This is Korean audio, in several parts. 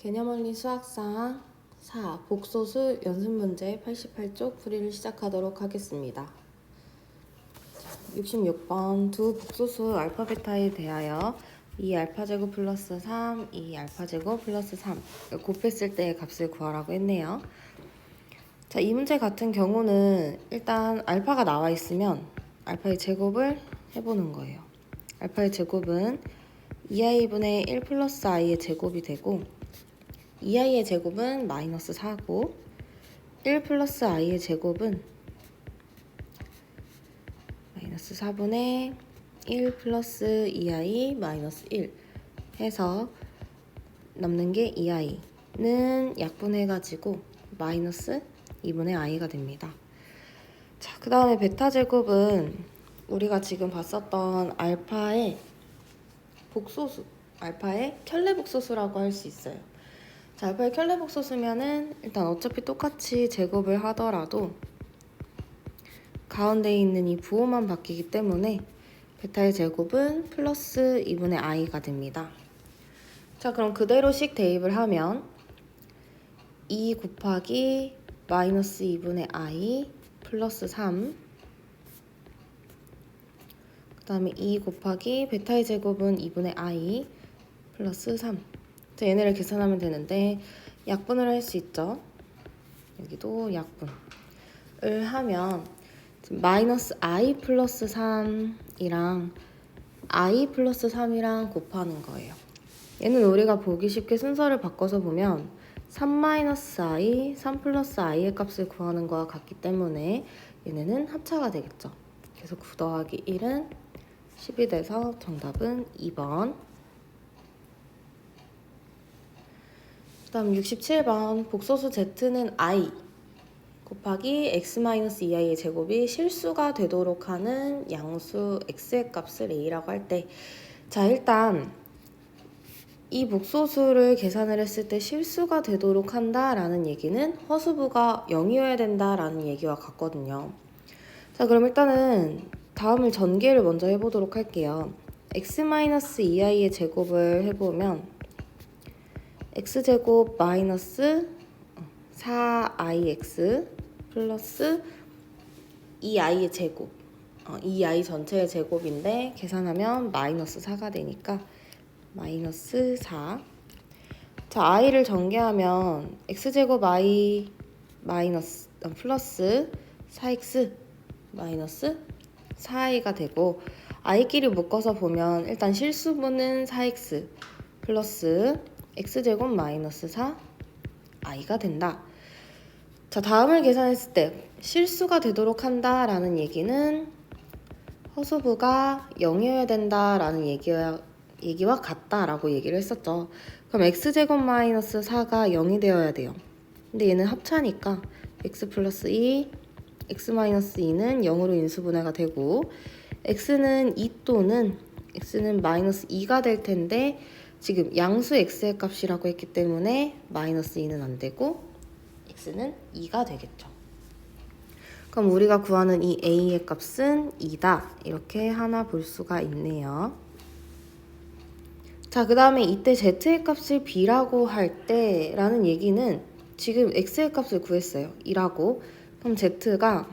개념원리 수학상 4 복소수 연습문제 88쪽 풀이를 시작하도록 하겠습니다. 66번 두 복소수 알파 베타에 대하여 2 알파 제곱 플러스 3, 2 알파 제곱 플러스 3 곱했을 때의 값을 구하라고 했네요. 자, 이 문제 같은 경우는 일단 알파가 나와 있으면 알파의 제곱을 해보는 거예요. 알파의 제곱은 2i분의 1 플러스 i의 제곱이 되고 2i의 제곱은 마이너스 4고 1 플러스 i의 제곱은 마이너스 4분의 1 플러스 2i 마이너스 1 해서 남는 게 2i는 약분해가지고 마이너스 2분의 i가 됩니다. 자, 그 다음에 베타 제곱은 우리가 지금 봤었던 알파의 복소수, 알파의 켤레 복소수라고 할 수 있어요. 자, 알파의 켤레 복소수면은 일단 어차피 똑같이 제곱을 하더라도 가운데 있는 이 부호만 바뀌기 때문에 베타의 제곱은 플러스 2분의 i가 됩니다. 자, 그럼 그대로씩 대입을 하면 2 곱하기 마이너스 2분의 i 플러스 3 그 다음에 2 곱하기 베타의 제곱은 2분의 i 플러스 3 자, 얘네를 계산하면 되는데 약분을 할 수 있죠. 여기도 약분을 하면 마이너스 i 플러스 3이랑 i 플러스 3이랑 곱하는 거예요. 얘는 우리가 보기 쉽게 순서를 바꿔서 보면 3 마이너스 i, 3 플러스 i의 값을 구하는 거와 같기 때문에 얘네는 합차가 되겠죠. 그래서 9 더하기 1은 10이 돼서 정답은 2번. 그 다음 67번 복소수 z는 i 곱하기 x-2i의 제곱이 실수가 되도록 하는 양수 x의 값을 a라고 할 때 자 일단 이 복소수를 계산을 했을 때 실수가 되도록 한다라는 얘기는 허수부가 0이어야 된다라는 얘기와 같거든요. 자 그럼 일단은 다음을 전개를 먼저 해보도록 할게요. x-2i의 제곱을 해보면 x제곱 마이너스 4ix 플러스 2i의 제곱. 어, 2i 전체의 제곱인데 계산하면 마이너스 4가 되니까 마이너스 4 자, i를 전개하면 x제곱 i 마이너스 어, 플러스 4x 마이너스 4i가 되고 i끼리 묶어서 보면 일단 실수분은 4x 플러스 x제곱 마이너스 4 i가 된다. 자, 다음을 계산했을 때 실수가 되도록 한다라는 얘기는 허수부가 0이어야 된다라는 얘기와, 얘기와 같다라고 얘기를 했었죠. 그럼 x제곱 마이너스 4가 0이 되어야 돼요. 근데 얘는 합차니까 x 플러스 2, x 마이너스 2는 0으로 인수분해가 되고 x는 2 또는 x는 마이너스 2가 될 텐데 지금 양수 x의 값이라고 했기 때문에 마이너스 2는 안 되고 x는 2가 되겠죠. 그럼 우리가 구하는 이 a의 값은 2다. 이렇게 하나 볼 수가 있네요. 자, 그 다음에 이때 z의 값을 b라고 할 때라는 얘기는 지금 x의 값을 구했어요. 2라고. 그럼 z가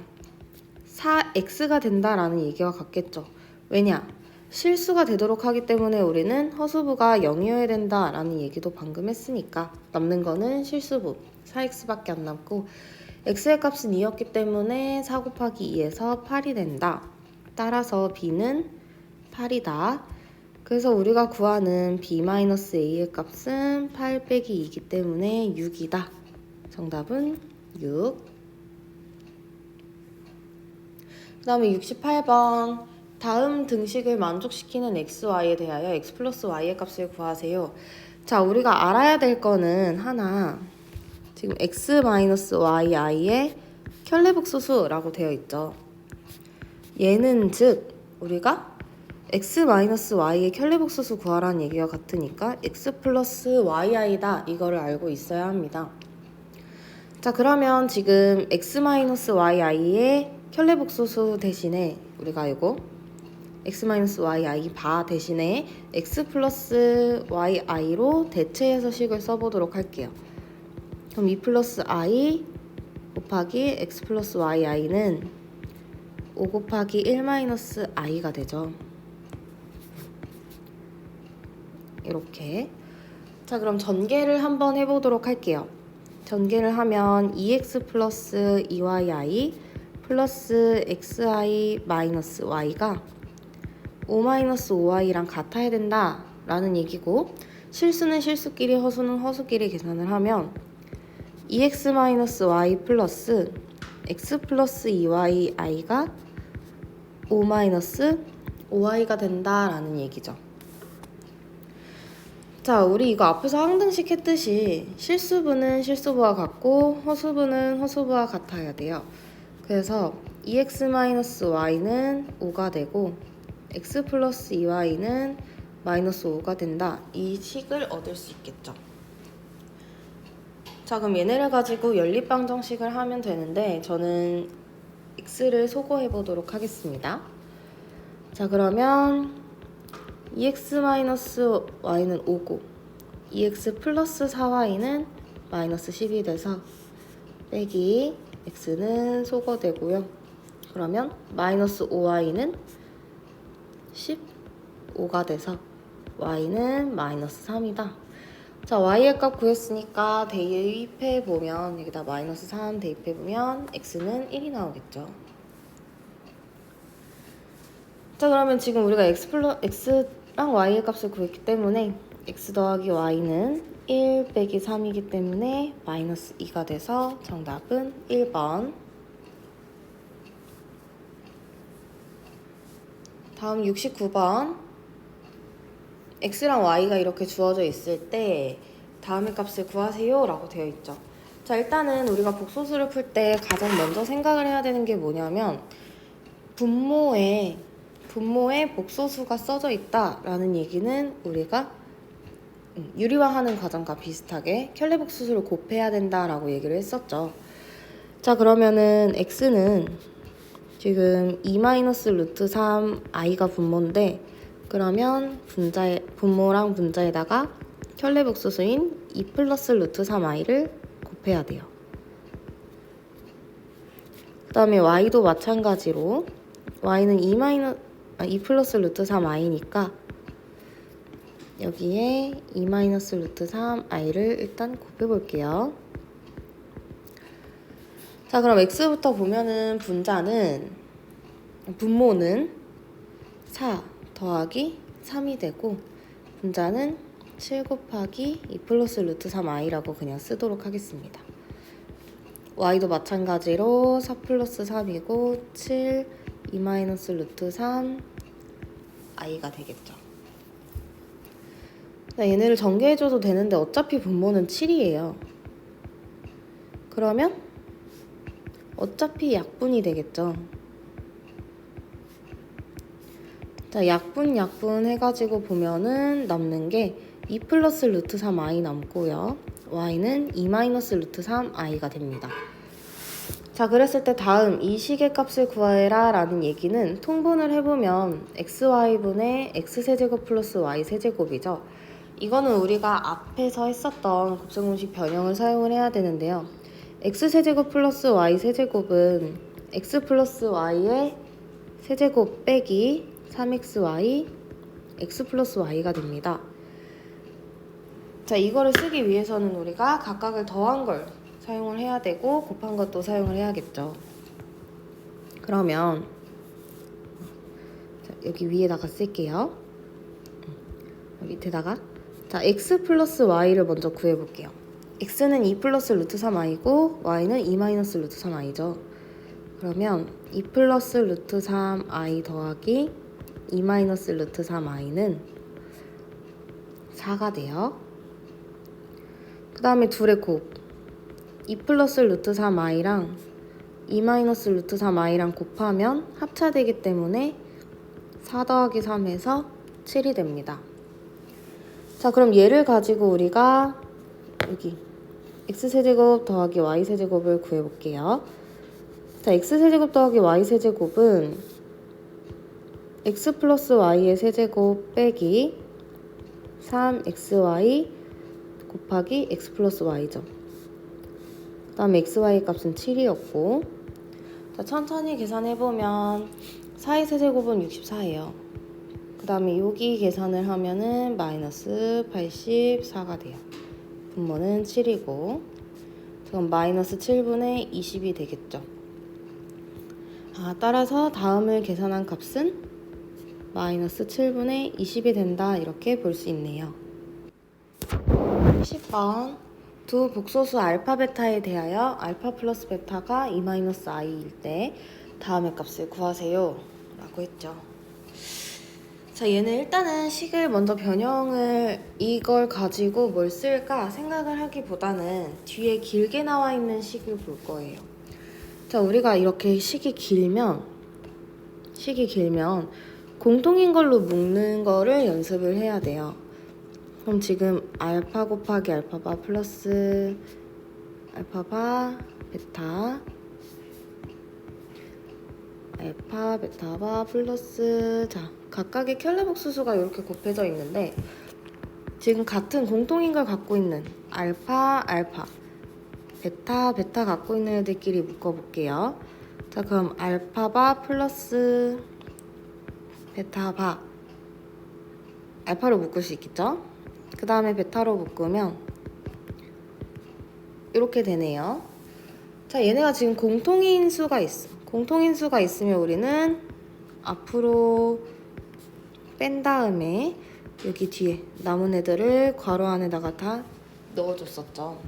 4x가 된다라는 얘기와 같겠죠. 왜냐? 실수가 되도록 하기 때문에 우리는 허수부가 0이어야 된다라는 얘기도 방금 했으니까 남는 거는 실수부 4x밖에 안 남고 x의 값은 2였기 때문에 4 곱하기 2에서 8이 된다. 따라서 b는 8이다. 그래서 우리가 구하는 b-a의 값은 8 빼기 2이기 때문에 6이다. 정답은 6. 그 다음에 68번 다음 등식을 만족시키는 xy에 대하여 x 플러스 y의 값을 구하세요. 자, 우리가 알아야 될 거는 하나 지금 x 마이너스 y i의 켤레복소수라고 되어 있죠. 얘는 즉 우리가 x 마이너스 y의 켤레복소수 구하라는 얘기와 같으니까 x 플러스 yi다 이거를 알고 있어야 합니다. 자 그러면 지금 x 마이너스 yi의 켤레복소수 대신에 우리가 이거 x-yi 바 대신에 x 플러스 yi로 대체해서 식을 써보도록 할게요. 그럼 2 플러스 i 곱하기 x 플러스 yi는 5 곱하기 1 마이너스 i가 되죠. 이렇게. 자, 그럼 전개를 한번 해보도록 할게요. 전개를 하면 2x 플러스 2yi 플러스 xi 마이너스 y가 5 마이너스 5i랑 같아야 된다 라는 얘기고 실수는 실수끼리 허수는 허수끼리 계산을 하면 2x 마이너스 y 플러스 x 플러스 2y i가 5 마이너스 5i가 된다라는 얘기죠. 자, 우리 이거 앞에서 항등식 했듯이 실수분은 실수부와 같고 허수분은 허수부와 같아야 돼요. 그래서 2x 마이너스 y는 5가 되고 x 플러스 2y는 마이너스 5가 된다. 이 식을 얻을 수 있겠죠. 자, 그럼 얘네를 가지고 연립방정식을 하면 되는데 저는 x를 소거해 보도록 하겠습니다. 자, 그러면 2x 마이너스 y는 5고 2x 플러스 4y는 마이너스 10이 돼서 빼기 x는 소거되고요. 그러면 마이너스 5y는 15가 돼서 y는 마이너스 3이다. 자, y의 값 구했으니까 대입해 보면 여기다 마이너스 3 대입해 보면 x는 1이 나오겠죠. 자, 그러면 지금 우리가 x 플러 x랑 y의 값을 구했기 때문에 x 더하기 y는 1 빼기 3이기 때문에 마이너스 2가 돼서 정답은 1번. 다음 69번. x랑 y가 이렇게 주어져 있을 때 다음의 값을 구하세요 라고 되어 있죠. 자, 일단은 우리가 복소수를 풀 때 가장 먼저 생각을 해야 되는 게 뭐냐면 분모에 분모에 복소수가 써져 있다 라는 얘기는 우리가 음, 유리화하는 과정과 비슷하게 켈레 복소수를 곱해야 된다 라고 얘기를 했었죠. 자, 그러면은 x는 지금 2 마이너스 루트 3 i가 분모인데 그러면 분자에 분모랑 분자에다가 켈레 복소수인 2 플러스 루트 3 i를 곱해야 돼요. 그 다음에 y도 마찬가지로 y는 2 마이너 아, 2 플러스 루트 3 i니까 여기에 2 마이너스 루트 3 i를 일단 곱해 볼게요. 자, 그럼 x부터 보면은 분자는 분모는 4 더하기 3이 되고 분자는 7 곱하기 2 플러스 루트 3 i라고 그냥 쓰도록 하겠습니다. y도 마찬가지로 4 플러스 3이고 7, 2 마이너스 루트 3 i가 되겠죠. 네, 얘네를 전개해줘도 되는데 어차피 분모는 7이에요. 그러면 어차피 약분이 되겠죠. 자, 약분 약분 해가지고 보면은 남는 게 2 플러스 루트 3 i 남고요. y는 2 마이너스 루트 3 i가 됩니다. 자, 그랬을 때 다음 이 식의 값을 구하라 라는 얘기는 통분을 해보면 xy분의 x세제곱 플러스 y세제곱이죠. 이거는 우리가 앞에서 했었던 곱셈공식 변형을 사용을 해야 되는데요. X세제곱 플러스 y세제곱은 x 플러스 y의 세제곱 빼기 3xy x 플러스 y가 됩니다. 자, 이거를 쓰기 위해서는 우리가 각각을 더한 걸 사용을 해야 되고 곱한 것도 사용을 해야겠죠. 그러면 자, 여기 위에다가 쓸게요. 밑에다가 자 x 플러스 y를 먼저 구해볼게요. X는 2 플러스 루트 3i고 y는 2 마이너스 루트 3i죠. 그러면 2 플러스 루트 3i 더하기 2 마이너스 루트 3i는 4가 돼요. 그 다음에 둘의 곱. 2 플러스 루트 3i랑 2 마이너스 루트 3i랑 곱하면 합차되기 때문에 4 더하기 3에서 7이 됩니다. 자, 그럼 얘를 가지고 우리가 여기 x세제곱 더하기 y세제곱을 구해볼게요. 자, x세제곱 더하기 y세제곱은 x 플러스 y의 세제곱 빼기 3xy 곱하기 x 플러스 y죠. 그 다음에 xy 값은 7이었고 자, 천천히 계산해보면 4의 세제곱은 64예요. 그 다음에 여기 계산을 하면은 마이너스 84가 돼요. 분모는 7이고 그럼 마이너스 7분의 20이 되겠죠. 아, 따라서 다음을 계산한 값은 마이너스 7분의 20이 된다 이렇게 볼 수 있네요. 10번 두 복소수 알파 베타에 대하여 알파 플러스 베타가 2 마이너스 i일 때 다음의 값을 구하세요 라고 했죠. 자 얘는 일단은 식을 먼저 변형을 이걸 가지고 뭘 쓸까 생각을 하기보다는 뒤에 길게 나와 있는 식을 볼 거예요. 자 우리가 이렇게 식이 길면 식이 길면 공통인 걸로 묶는 거를 연습을 해야 돼요. 그럼 지금 알파 곱하기 알파바 플러스 알파바 베타 알파 베타바 플러스 자 각각의 켈레복수수가 이렇게 곱해져 있는데 지금 같은 공통인 걸 갖고 있는 알파 알파 베타 베타 갖고 있는 애들끼리 묶어볼게요. 자 그럼 알파바 플러스 베타바 알파로 묶을 수 있겠죠? 그 다음에 베타로 묶으면 이렇게 되네요. 자, 얘네가 지금 공통인 수가 있어. 공통인 수가 있으면 우리는 앞으로 뺀 다음에 여기 뒤에 남은 애들을 괄호 안에다가 다 넣어줬었죠.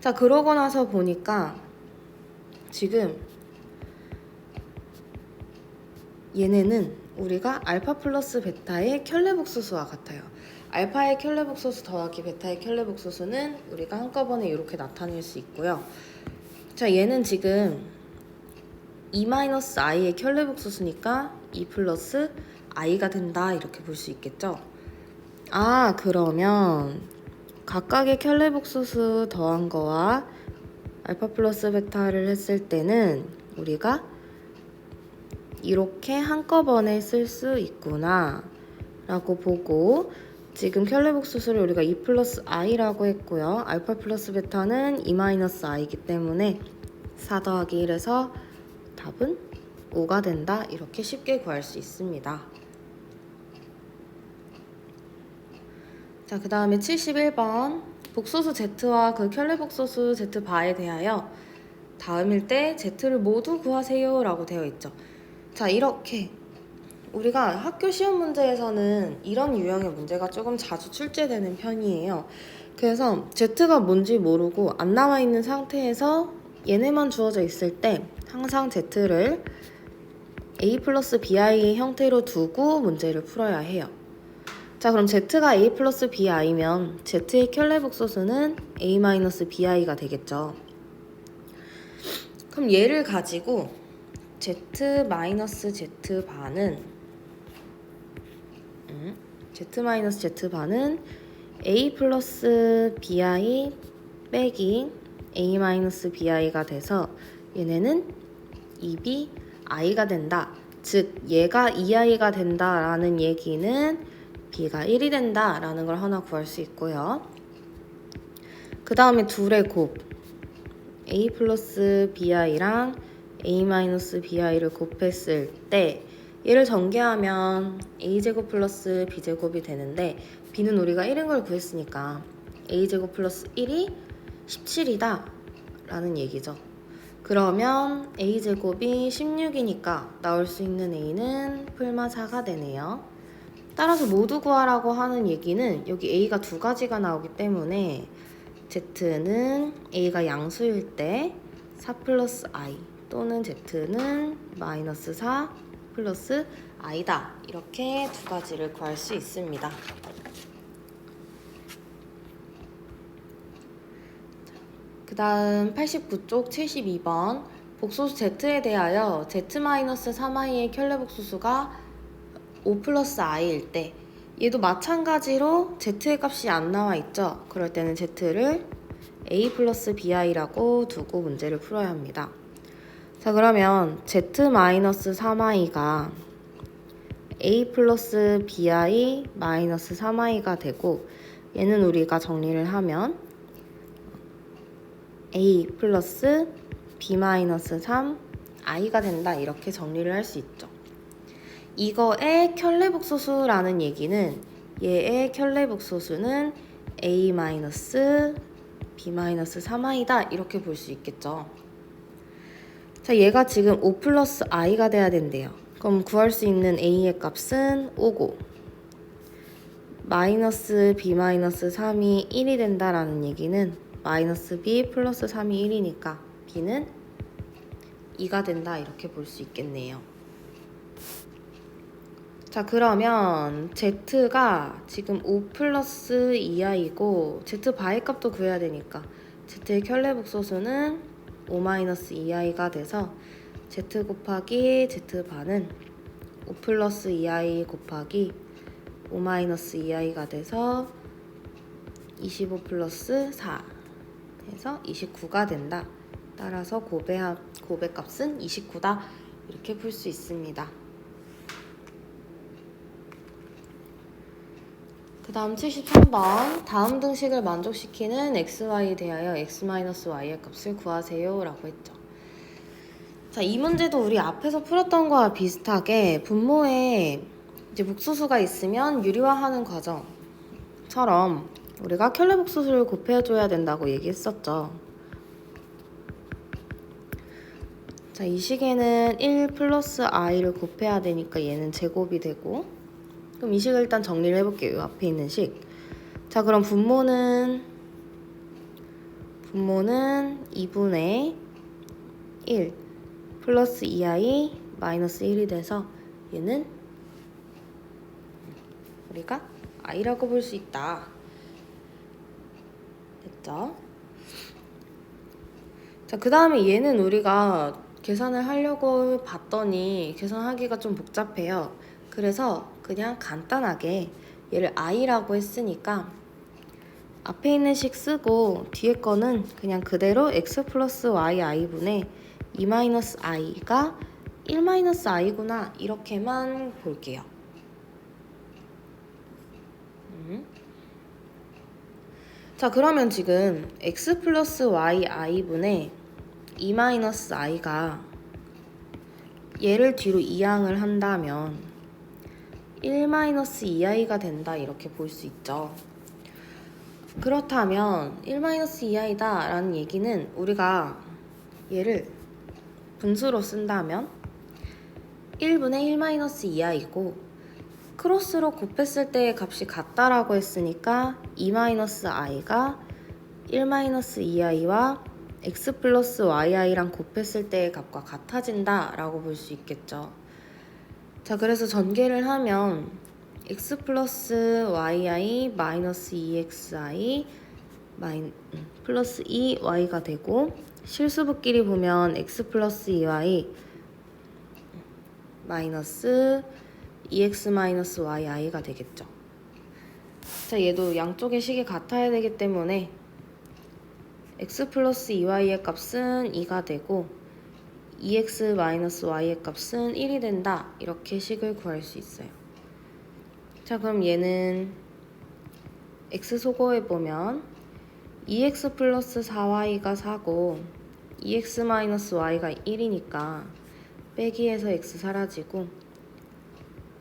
자, 그러고 나서 보니까 지금 얘네는 우리가 알파 플러스 베타의 켤레복소수와 같아요. 알파의 켤레복소수 더하기 베타의 켤레복소수는 우리가 한꺼번에 이렇게 나타낼 수 있고요. 자, 얘는 지금 2-i의 켤레복소수니까 2 플러스 i가 된다 이렇게 볼 수 있겠죠? 아, 그러면 각각의 켤레복소수 더한 거와 알파 플러스 베타를 했을 때는 우리가 이렇게 한꺼번에 쓸 수 있구나 라고 보고 지금 켈레복수수를 우리가 2 플러스 i라고 했고요. 알파 플러스 베타는 2 마이너스 i이기 때문에 4 더하기 1에서 답은 5가 된다. 이렇게 쉽게 구할 수 있습니다. 자, 그 다음에 71번 복소수 Z와 그 켈레복소수 Z바에 대하여 다음일 때 Z를 모두 구하세요 라고 되어 있죠. 자, 이렇게 우리가 학교 시험 문제에서는 이런 유형의 문제가 조금 자주 출제되는 편이에요. 그래서 Z가 뭔지 모르고 안 나와 있는 상태에서 얘네만 주어져 있을 때 항상 Z를 A 플러스 BI의 형태로 두고 문제를 풀어야 해요. 자, 그럼 Z가 A 플러스 BI면 Z의 켤레 복소수는 A 마이너스 BI가 되겠죠. 그럼 얘를 가지고 Z 마이너스 Z 반은 음, Z 마이너스 Z 반은 A 플러스 BI 빼기 A 마이너스 BI가 돼서 얘네는 2B I가 된다. 즉 얘가 2I가 된다라는 얘기는 B가 1이 된다 라는 걸 하나 구할 수 있고요. 그 다음에 둘의 곱 A 플러스 BI랑 a-bi를 곱했을 때 얘를 전개하면 a제곱 플러스 b제곱이 되는데 b는 우리가 1인 걸 구했으니까 a제곱 플러스 1이 17이다 라는 얘기죠. 그러면 a제곱이 16이니까 나올 수 있는 a는 풀마 4가 되네요. 따라서 모두 구하라고 하는 얘기는 여기 a가 두 가지가 나오기 때문에 z는 a가 양수일 때 4 플러스 i 또는 z는 마이너스 4 플러스 i다. 이렇게 두 가지를 구할 수 있습니다. 그 다음 89쪽 72번 복소수 z에 대하여 z-3i의 켤레 복소수가 5 플러스 i일 때 얘도 마찬가지로 z의 값이 안 나와 있죠. 그럴 때는 z를 a 플러스 bi라고 두고 문제를 풀어야 합니다. 자 그러면 z-3i가 a 플러스 bi 마이너스 3i가 되고 얘는 우리가 정리를 하면 a 플러스 b 마이너스 3 i가 된다 이렇게 정리를 할 수 있죠. 이거의 켤레복소수라는 얘기는 얘의 켤레복소수는 a b 마이너스 3i다 이렇게 볼 수 있겠죠. 자, 얘가 지금 5 플러스 i가 돼야 된대요. 그럼 구할 수 있는 a의 값은 5고 마이너스 b 마이너스 3이 1이 된다라는 얘기는 마이너스 b 플러스 3이 1이니까 b는 2가 된다 이렇게 볼 수 있겠네요. 자 그러면 z가 지금 5 플러스 2i고 z 바의 값도 구해야 되니까 z의 켤레복소수는 5 마이너스 2i가 돼서 z 곱하기 z 바는 5 플러스 2i 곱하기 5 마이너스 2i가 돼서 25 플러스 4 해서 29가 된다. 따라서 고배, 고배 값은 29다. 이렇게 풀 수 있습니다. 그 다음 73번 다음 등식을 만족시키는 xy에 대하여 x-y의 값을 구하세요 라고 했죠. 자, 이 문제도 우리 앞에서 풀었던 거와 비슷하게 분모에 이제 복소수가 있으면 유리화하는 과정처럼 우리가 켤레 복소수를 곱해줘야 된다고 얘기했었죠. 자, 이 식에는 1 플러스 i를 곱해야 되니까 얘는 제곱이 되고 그럼 이 식을 일단 정리를 해볼게요. 이 앞에 있는 식. 자, 그럼 분모는 분모는 2분의 1 플러스 2i 마이너스 1이 돼서 얘는 우리가 i라고 볼 수 있다. 됐죠? 자, 그 다음에 얘는 우리가 계산을 하려고 봤더니 계산하기가 좀 복잡해요. 그래서 그냥 간단하게 얘를 i라고 했으니까 앞에 있는 식 쓰고 뒤에 거는 그냥 그대로 x 플러스 y i분의 2 마이너스 i가 1 마이너스 i구나 이렇게만 볼게요. 음. 자 그러면 지금 x 플러스 y i분의 2 마이너스 i가 얘를 뒤로 이항을 한다면 1 마이너스 2i가 된다 이렇게 볼 수 있죠. 그렇다면 1 마이너스 2i다 라는 얘기는 우리가 얘를 분수로 쓴다면 1분의 1 마이너스 2i고 크로스로 곱했을 때의 값이 같다라고 했으니까 2 마이너스 i가 1 마이너스 2i와 x 플러스 yi랑 곱했을 때의 값과 같아진다 라고 볼 수 있겠죠. 자 그래서 전개를 하면 x 플러스 yi 마이너스 2xi 마이, 음, 플러스 2y가 되고 실수부끼리 보면 x 플러스 2y 마이너스 2x 마이너스 yi가 되겠죠. 자 얘도 양쪽의 식이 같아야 되기 때문에 x 플러스 2y의 값은 2가 되고 2x 마이너스 y의 값은 1이 된다. 이렇게 식을 구할 수 있어요. 자, 그럼 얘는 x 소거해 보면 2x 플러스 4y가 4고 2x 마이너스 y가 1이니까 빼기에서 x 사라지고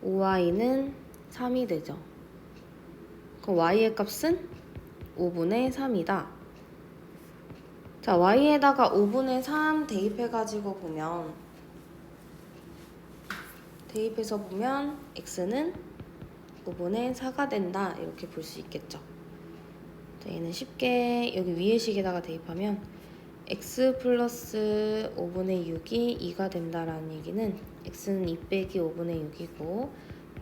5y는 3이 되죠. 그럼 y의 값은 5분의 3이다. 자, y에다가 5분의 3 대입해가지고 보면 대입해서 보면 x는 5분의 4가 된다 이렇게 볼 수 있겠죠. 자, 얘는 쉽게 여기 위에 식에다가 대입하면 x 플러스 5분의 6이 2가 된다라는 얘기는 x는 2 빼기 5분의 6이고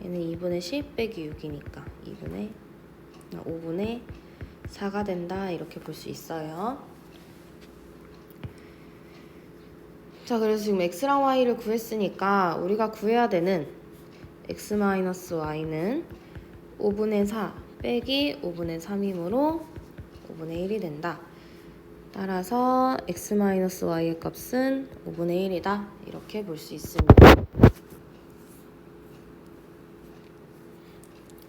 얘는 2분의 10 빼기 6이니까 2분의 5분의 4가 된다 이렇게 볼 수 있어요. 자, 그래서 지금 x랑 y를 구했으니까 우리가 구해야 되는 x-y는 5분의 4 빼기 5분의 3이므로 5분의 1이 된다. 따라서 x-y의 값은 5분의 1이다. 이렇게 볼 수 있습니다.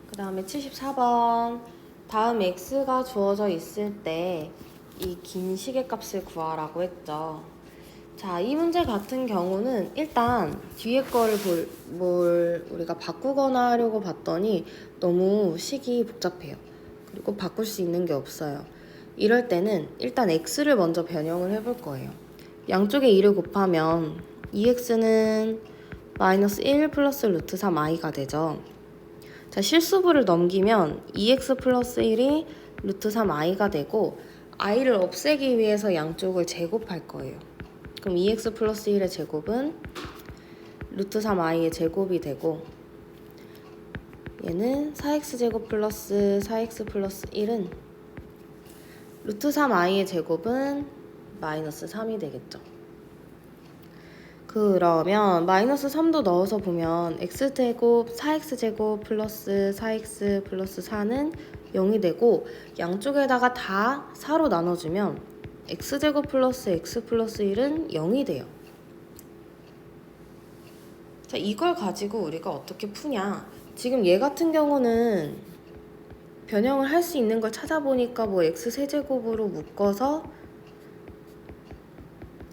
그 다음에 74번. 다음 x가 주어져 있을 때 이긴 시계값을 구하라고 했죠. 자, 이 문제 같은 경우는 일단 뒤에 거를 볼, 뭘 우리가 바꾸거나 하려고 봤더니 너무 식이 복잡해요. 그리고 바꿀 수 있는 게 없어요. 이럴 때는 일단 x를 먼저 변형을 해볼 거예요. 양쪽에 2를 곱하면 2x는 마이너스 1 플러스 루트 3i가 되죠. 자, 실수부를 넘기면 2x 플러스 1이 루트 3i가 되고 i를 없애기 위해서 양쪽을 제곱할 거예요. 그럼 2x 플러스 1의 제곱은 루트 3i의 제곱이 되고 얘는 4x 제곱 플러스 4x 플러스 1은 루트 3i의 제곱은 마이너스 3이 되겠죠. 그러면 마이너스 3도 넣어서 보면 x제곱 4x제곱 플러스 4x 플러스 4는 0이 되고 양쪽에다가 다 4로 나눠주면 x제곱 플러스 x 플러스 1은 0이 돼요. 자, 이걸 가지고 우리가 어떻게 푸냐. 지금 얘 같은 경우는 변형을 할 수 있는 걸 찾아보니까 뭐 x 세제곱으로 묶어서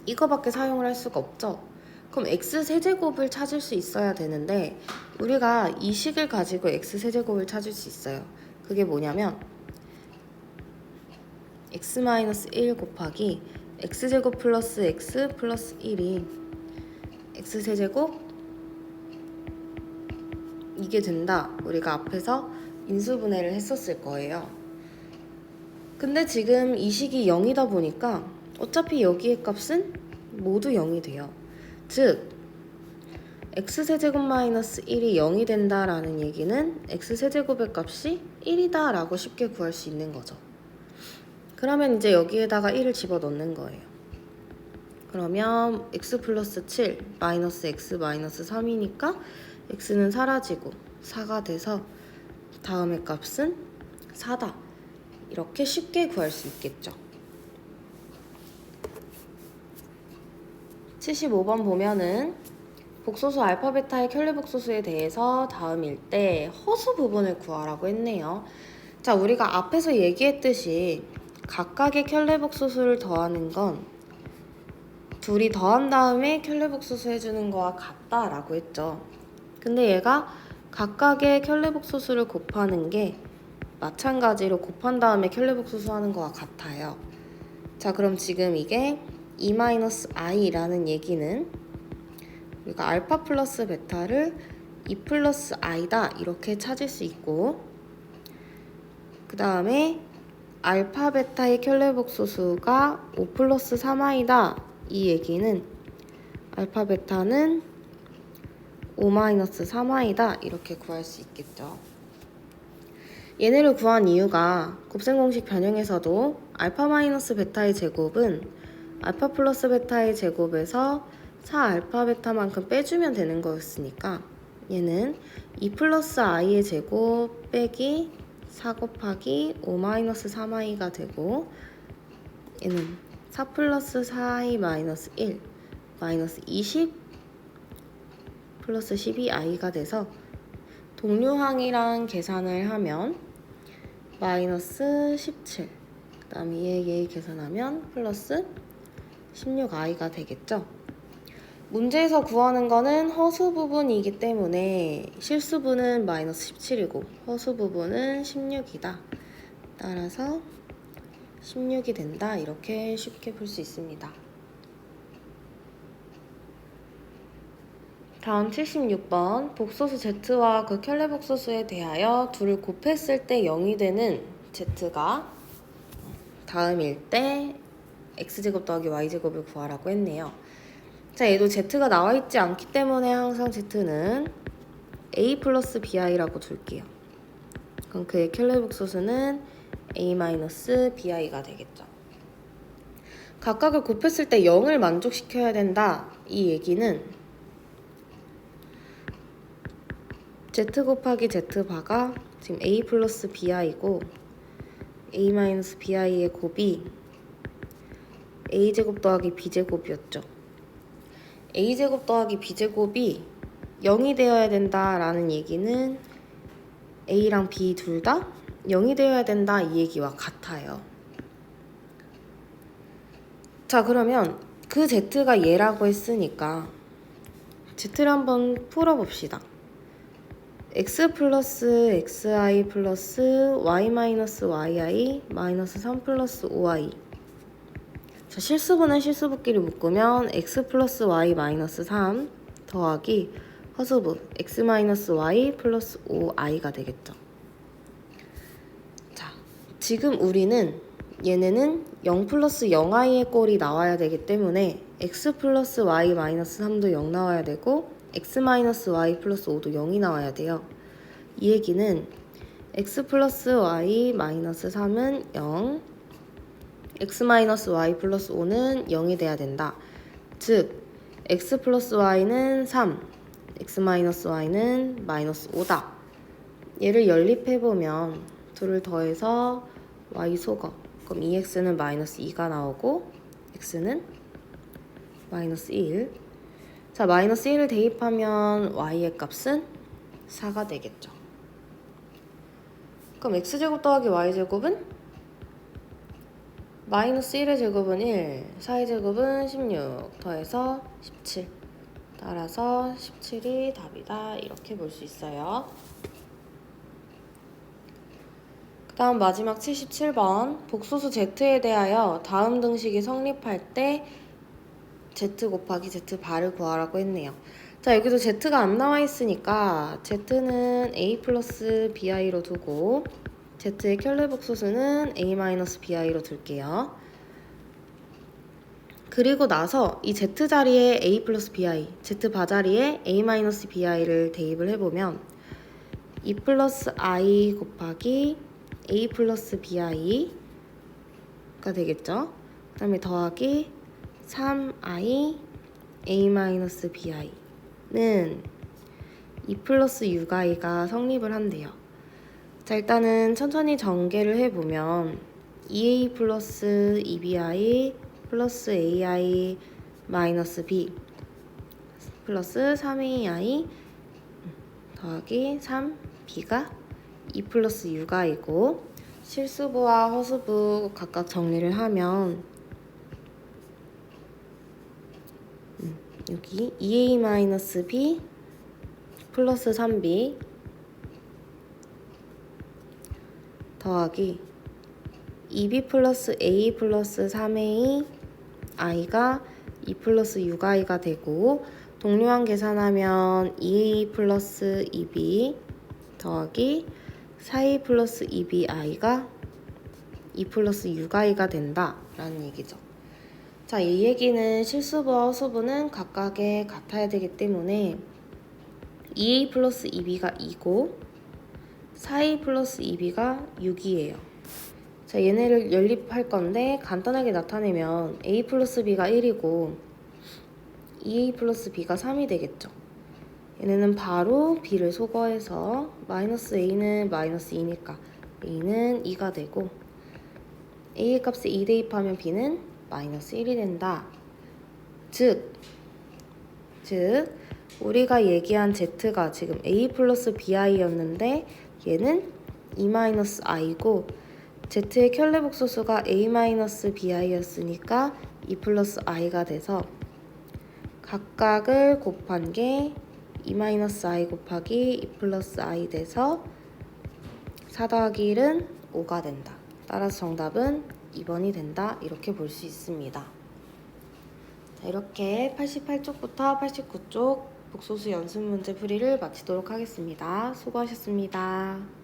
이거밖에 사용을 할 수가 없죠. 그럼 x 세제곱을 찾을 수 있어야 되는데 우리가 이 식을 가지고 x 세제곱을 찾을 수 있어요. 그게 뭐냐면 x-1 곱하기 x제곱 플러스 x 플러스 1이 x 세제곱 이게 된다. 우리가 앞에서 인수분해를 했었을 거예요. 근데 지금 이 식이 0이다 보니까 어차피 여기의 값은 모두 0이 돼요. 즉 x세제곱 마이너스 1이 0이 된다라는 얘기는 x세제곱의 값이 1이다 라고 쉽게 구할 수 있는 거죠. 그러면 이제 여기에다가 1을 집어넣는 거예요. 그러면 x 플러스 7 마이너스 x 마이너스 3이니까 x는 사라지고 4가 돼서 다음의 값은 4다. 이렇게 쉽게 구할 수 있겠죠. 75번 보면은 복소수 알파 베타의 켤레 복소수에 대해서 다음 일 때 허수 부분을 구하라고 했네요. 자, 우리가 앞에서 얘기했듯이 각각의 켤레 복소수를 더하는 건 둘이 더한 다음에 켤레 복소수 해주는 거와 같다라고 했죠. 근데 얘가 각각의 켤레 복소수를 곱하는 게 마찬가지로 곱한 다음에 켤레 복소수 하는 거와 같아요. 자, 그럼 지금 이게 2-i라는 얘기는 우리가 알파 플러스 베타를 2 플러스 i다 이렇게 찾을 수 있고 그 다음에 알파 베타의 켤레복소수가 5 플러스 3i다 이 얘기는 알파 베타는 5 마이너스 3i다 이렇게 구할 수 있겠죠. 얘네를 구한 이유가 곱셈 공식 변형에서도 알파 마이너스 베타의 제곱은 알파 플러스 베타의 제곱에서 4 알파 베타만큼 빼주면 되는 거였으니까 얘는 2 플러스 i의 제곱 빼기 4 곱하기 5 마이너스 3i가 되고 얘는 4 플러스 4i 마이너스 1 마이너스 20 플러스 12i가 돼서 동료항이랑 계산을 하면 마이너스 17 그다음에 얘, 얘 계산하면 플러스 16i가 되겠죠. 문제에서 구하는 거는 허수 부분이기 때문에 실수분은 마이너스 17이고 허수 부분은 16이다. 따라서 16이 된다. 이렇게 쉽게 볼수 있습니다. 다음 76번 복소수 z와 그 켤레 복소수에 대하여 둘을 곱했을 때 0이 되는 z가 다음일 때 x제곱 더하기 y제곱을 구하라고 했네요. 자, 얘도 z가 나와 있지 않기 때문에 항상 z는 a 플러스 bi라고 둘게요. 그럼 그의 켤레 복소수는 a 마이너스 bi가 되겠죠. 각각을 곱했을 때 0을 만족시켜야 된다. 이 얘기는 z 곱하기 z 바가 지금 a 플러스 bi고 a 마이너스 bi의 곱이 a제곱 더하기 b제곱이었죠. A제곱 더하기 b제곱이 0이 되어야 된다라는 얘기는 A랑 B 둘 다 0이 되어야 된다 이 얘기와 같아요. 자 그러면 그 Z가 얘라고 했으니까 Z를 한번 풀어봅시다. x 플러스 xi 플러스 y 마이너스 yi 마이너스 3 플러스 5i 자 실수분은 실수분끼리 묶으면 x 플러스 y 마이너스 3 더하기 허수부 x 마이너스 y 플러스 5i가 되겠죠. 자 지금 우리는 얘네는 0 플러스 0i의 꼴이 나와야 되기 때문에 x 플러스 y 마이너스 3도 0 나와야 되고 x 마이너스 y 플러스 5도 0이 나와야 돼요. 이 얘기는 x 플러스 y 마이너스 3은 0, x 마이너스 y 플러스 5는 0이 돼야 된다. 즉, x 플러스 y는 3, x 마이너스 y는 마이너스 5다. 얘를 연립해보면 둘을 더해서 y 소거. 그럼 2x는 마이너스 2가 나오고 x는 마이너스 1. 자, 마이너스 1을 대입하면 y의 값은 4가 되겠죠. 그럼 x제곱 더하기 y제곱은? 마이너스 1의 제곱은 1, 4의 제곱은 16, 더해서 17. 따라서 17이 답이다. 이렇게 볼 수 있어요. 그 다음 마지막 77번. 복소수 z에 대하여 다음 등식이 성립할 때 z 곱하기 z 바를 구하라고 했네요. 자 여기도 z가 안 나와 있으니까 z는 a 플러스 bi로 두고 z의 켤레 복소수는 a 마이너스 bi로 둘게요. 그리고 나서 이 z 자리에 a 플러스 bi, z 바 자리에 a 마이너스 bi를 대입을 해보면 2 플러스 i 곱하기 a 플러스 bi가 되겠죠. 그 다음에 더하기 3i a 마이너스 bi는 2 플러스 6i가 성립을 한대요. 자 일단은 천천히 전개를 해보면 2a 플러스 2bi 플러스 ai 마이너스 b 플러스 3ai 더하기 3b가 2 플러스 6i고 실수부와 허수부 각각 정리를 하면 음, 여기 2a 마이너스 b 플러스 3b 더하기 2b 플러스 a 플러스 3a i가 2 플러스 6i가 되고 동료항 계산하면 2a 플러스 2b 더하기 4a 플러스 2bi가 2 플러스 6i가 된다 라는 얘기죠. 자, 이 얘기는 실수부와 허수부는 각각의 같아야 되기 때문에 2a 플러스 2b가 2고 4a 플러스 2b가 6이에요. 자, 얘네를 연립할 건데 간단하게 나타내면 a 플러스 b가 1이고 2a 플러스 b가 3이 되겠죠. 얘네는 바로 b를 소거해서 마이너스 a는 마이너스 2니까 a는 2가 되고 a의 값에 2 대입하면 b는 마이너스 1이 된다. 즉, 즉 우리가 얘기한 z가 지금 a 플러스 bi였는데 얘는 2 마이너스 i고 z의 켤레 복소수가 a 마이너스 bi였으니까 2 플러스 i가 돼서 각각을 곱한 게2 마이너스 i 곱하기 2 플러스 i 돼서 4 더하기 1은 5가 된다. 따라서 정답은 2번이 된다. 이렇게 볼 수 있습니다. 자, 이렇게 88쪽부터 89쪽 복소수 연습 문제 풀이를 마치도록 하겠습니다. 수고하셨습니다.